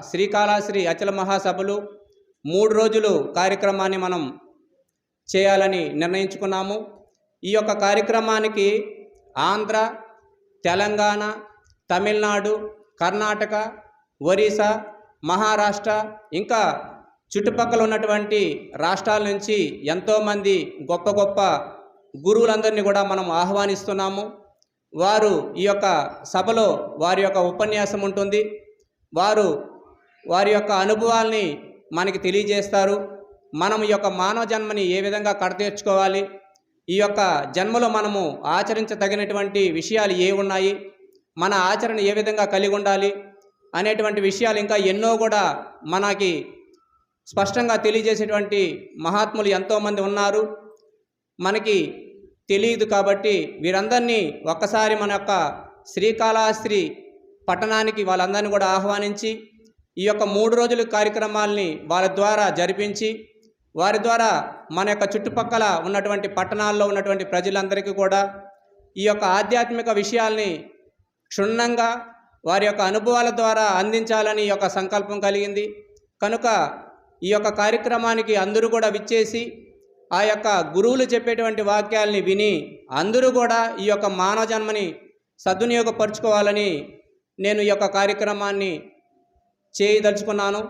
శ్రీకాళహస్తి అచల మహాసభలు మూడు రోజులు కార్యక్రమాన్ని మనం చేయాలని నిర్ణయించుకున్నాము. ఈ యొక్క కార్యక్రమానికి ఆంధ్ర తెలంగాణ తమిళనాడు కర్ణాటక ఒరిస్సా మహారాష్ట్ర ఇంకా చుట్టుపక్కల ఉన్నటువంటి రాష్ట్రాల నుంచి ఎంతోమంది గొప్ప గొప్ప గురువులందరినీ కూడా మనం ఆహ్వానిస్తున్నాము. వారు ఈ యొక్క సభలో వారి యొక్క ఉపన్యాసం ఉంటుంది. వారు వారి యొక్క అనుభవాల్ని మనకి తెలియజేస్తారు. మనం ఈ యొక్క మానవ జన్మని ఏ విధంగా కడతీర్చుకోవాలి ఈ యొక్క జన్మలో మనము ఆచరించదగినటువంటి విషయాలు ఏ ఉన్నాయి? మన ఆచరణ ఏ విధంగా కలిగి ఉండాలి? అనేటువంటి విషయాలు ఇంకా ఎన్నో కూడా మనకి స్పష్టంగా తెలియజేసేటువంటి మహాత్ములు ఎంతోమంది ఉన్నారు. మనకి తెలియదు కాబట్టి వీరందరినీ ఒక్కసారి మన యొక్క శ్రీకాళహస్త్రి పట్టణానికి వాళ్ళందరినీ కూడా ఆహ్వానించి ఈ యొక్క మూడు రోజుల కార్యక్రమాల్ని వారి ద్వారా జరిపించి వారి ద్వారా మన యొక్క చుట్టుపక్కల ఉన్నటువంటి పట్టణాల్లో ఉన్నటువంటి ప్రజలందరికీ కూడా ఈ యొక్క ఆధ్యాత్మిక విషయాల్ని క్షుణ్ణంగా వారి యొక్క అనుభవాల ద్వారా అందించాలని ఈ యొక్క సంకల్పం కలిగింది. కనుక ఈ యొక్క కార్యక్రమానికి అందరూ కూడా విచ్చేసి ఆ యొక్క గురువులు చెప్పేటువంటి వాక్యాల్ని విని అందరూ కూడా ఈ యొక్క మానవ జన్మని సద్వినియోగపరుచుకోవాలని నేను ఈ యొక్క కార్యక్రమాన్ని చేయదలుచుకున్నాను